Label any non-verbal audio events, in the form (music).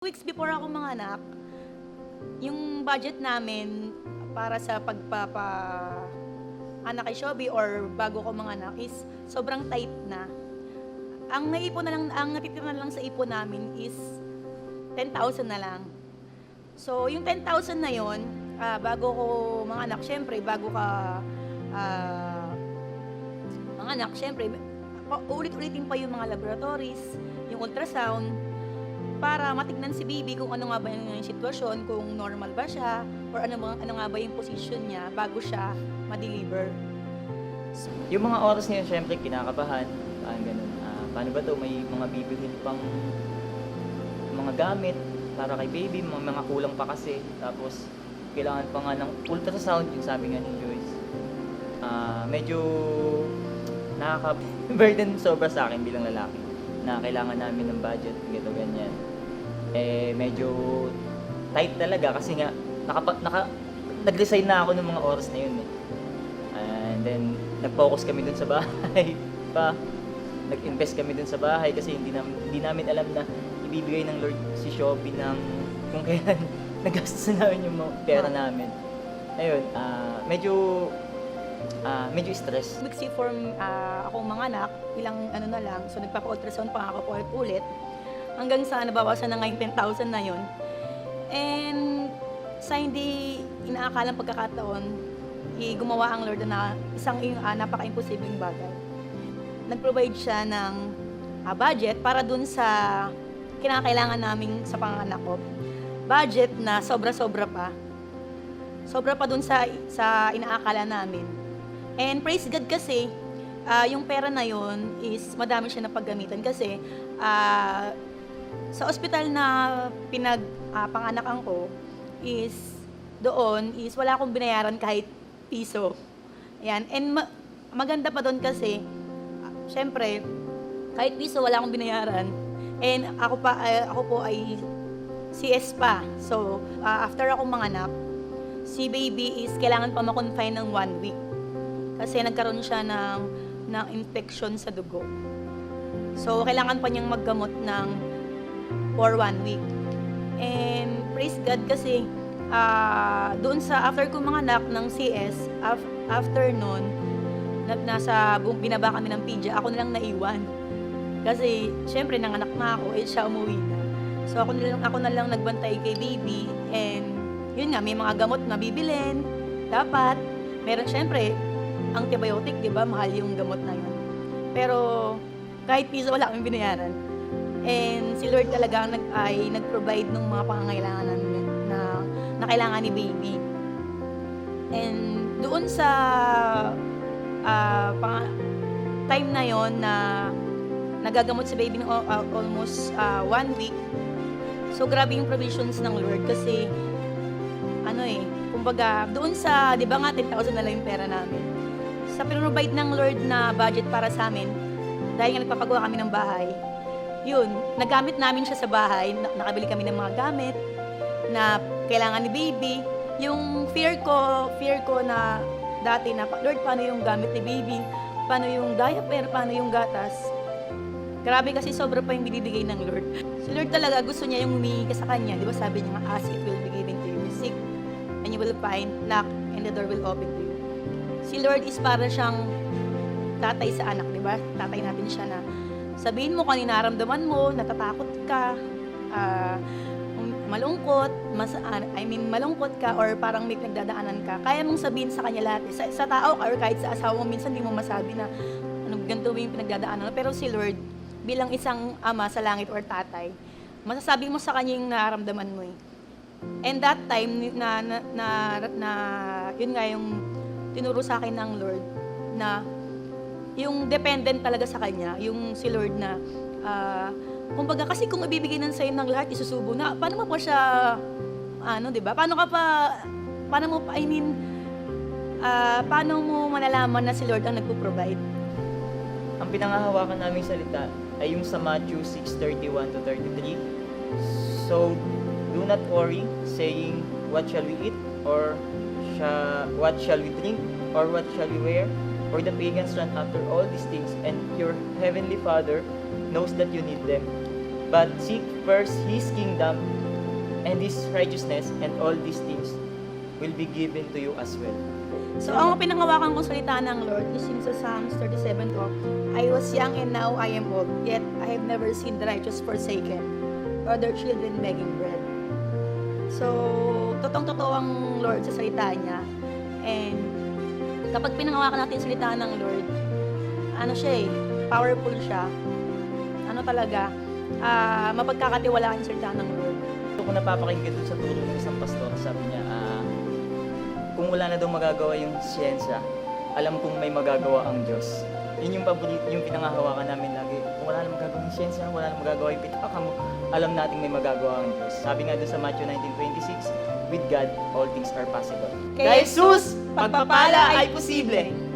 weeks before ako mga anak, yung budget namin para sa pagpapa anak kay Shobi or bago ko mga anak is sobrang tight na. Ang naipon na lang, ang natitira na lang sa ipon namin is 10,000 na lang. So, yung 10,000 na yon, ah, bago ko mga anak, syempre, bago ka ah, mga anak, syempre, ulit-ulitin pa yung mga laboratories, yung ultrasound, para matignan si baby kung ano nga ba yung sitwasyon, kung normal ba siya, or ano, mga- ano nga ba yung position niya bago siya ma-deliver. Yung mga oras ngayon, syempre, kinakabahan. Parang ganun. Ah, paano ba to? May mga bibilhin pang mga gamit para kay baby. Mga, mga kulang pa kasi. Tapos, kailangan pa nga ng ultrasound, yung sabi nga ni Joyce. Ah, medyo nakaka-burden (laughs) sobra sa akin bilang lalaki na kailangan namin ng budget, ganito, ganyan. Eh, medyo tight talaga kasi nga, nakapa, naka, nag-resign na ako ng mga oras na yun eh. And then, nag-focus kami dun sa bahay (laughs) pa. Nag-invest kami dun sa bahay kasi hindi, nam hindi namin alam na ibibigay ng Lord si Shopee ng kung kailan (laughs) nagastos na namin yung pera namin. Ayun, ah, medyo ah, medyo stress. Week form ah, akong mga anak, ilang ano na lang, so nagpapa-ultrasound pa ako ulit-ulit, hanggang sa nabawasan na nga yung 10,000 na yun. And sa hindi inaakalang pagkakataon, gumawa ang Lord na isang uh, napaka-imposibleng bagay. Nag-provide siya ng ah, budget para dun sa kinakailangan naming sa panganak ko. Budget na sobra-sobra pa. Sobra pa dun sa, sa inaakala namin. And praise God kasi, ah, yung pera na yon is madami siya na paggamitan kasi ah, sa ospital na pinag ah, panganakan ko is doon is wala akong binayaran kahit piso. Yan. And ma- maganda pa doon kasi, ah, syempre, kahit piso wala akong binayaran. And ako pa ah, ako po ay CS pa. So, ah, after akong manganak, si baby is kailangan pa ma-confine ng one week. Kasi nagkaroon siya ng, ng infection sa dugo. So, kailangan pa niyang maggamot ng for one week. And praise God kasi ah, doon sa after ko mga anak ng CS, af- after nun, na, nasa binaba kami ng PIDYA, ako na lang naiwan. Kasi, syempre, nanganak na ako, eh, siya umuwi na. So, ako na lang, ako na lang nagbantay kay baby, and yun nga, may mga gamot na bibilin, dapat. Meron, syempre, antibiotic, di ba? Mahal yung gamot na yun. Pero, kahit piso, wala kami binayaran. And si Lord talaga ang nag, ay nag-provide ng mga pangangailangan namin na, na kailangan ni baby. And doon sa ah, pang- time na yon na nagagamot si baby ng al- almost ah, one week, so grabe yung provisions ng Lord kasi ano eh, kumbaga, doon sa, di ba nga, 10,000 na lang yung pera namin. Sa pinrovide ng Lord na budget para sa amin, dahil nga nagpapagawa kami ng bahay, yun, nagamit namin siya sa bahay, na- nakabili kami ng mga gamit na kailangan ni baby. Yung fear ko, fear ko na dati na, Lord, paano yung gamit ni baby? Paano yung diaper? Paano yung gatas? Grabe kasi sobra pa yung binibigay ng Lord. Si Lord talaga gusto niya yung humingi sa Kanya. Di ba sabi niya nga, ask it will be given to you. Seek and you will find, knock and the door will open to you. Si Lord is para siyang tatay sa anak, di ba? Tatay natin siya na sabihin mo kung ano nararamdaman mo, natatakot ka, ah, malungkot, mas, ah, I mean, malungkot ka or parang may pinagdadaanan ka, kaya mong sabihin sa kanya lahat. eh. Sa, sa tao ka or kahit sa asawa mo, minsan di mo masabi na ano, ganito yung pinagdadaanan mo. Pero si Lord, bilang isang ama sa langit or tatay, masasabi mo sa kanya yung nararamdaman mo eh. And that time na na, na, na yun nga yung tinuro sa akin ng Lord na yung dependent talaga sa kanya, yung si Lord na ah, kumbaga kasi kung ibibigay ng sa'yo ng lahat, isusubo na, paano mo pa siya, ano, di ba? Paano ka pa, paano mo pa, I mean, ah, paano mo malalaman na si Lord ang nagpo-provide? Ang pinangahawakan naming salita ay yung sa Matthew 6:31 to 33. So, do not worry saying, what shall we eat or sha- what shall we drink or what shall we wear? For the pagans run after all these things and your heavenly Father knows that you need them. But seek first His kingdom and His righteousness, and all these things will be given to you as well. So, ang pinangawakan kong salita ng Lord is in sa Psalms 37 ko, I was young and now I am old, yet I have never seen the righteous forsaken, or their children begging bread. So, totong-totoo ang Lord sa salita niya. And kapag pinangawakan natin salita ng Lord, ano siya eh, powerful siya. Ano talaga, ah mapagkakatiwalaan salita ng Lord. Ito ko napapakinggan dun sa turo ng isang pastor, sabi niya, ah, kung wala na daw magagawa yung siyensya, alam kong may magagawa ang Diyos. Yun yung paborito, yung pinangahawakan namin lagi. Kung wala na magagawa yung siyensya, wala na magagawa yung pitaka mo, alam nating may magagawa ang Diyos. Sabi nga dun sa Matthew 19.26, with God, all things are possible. Kay Jesus, pagpapala ay posible.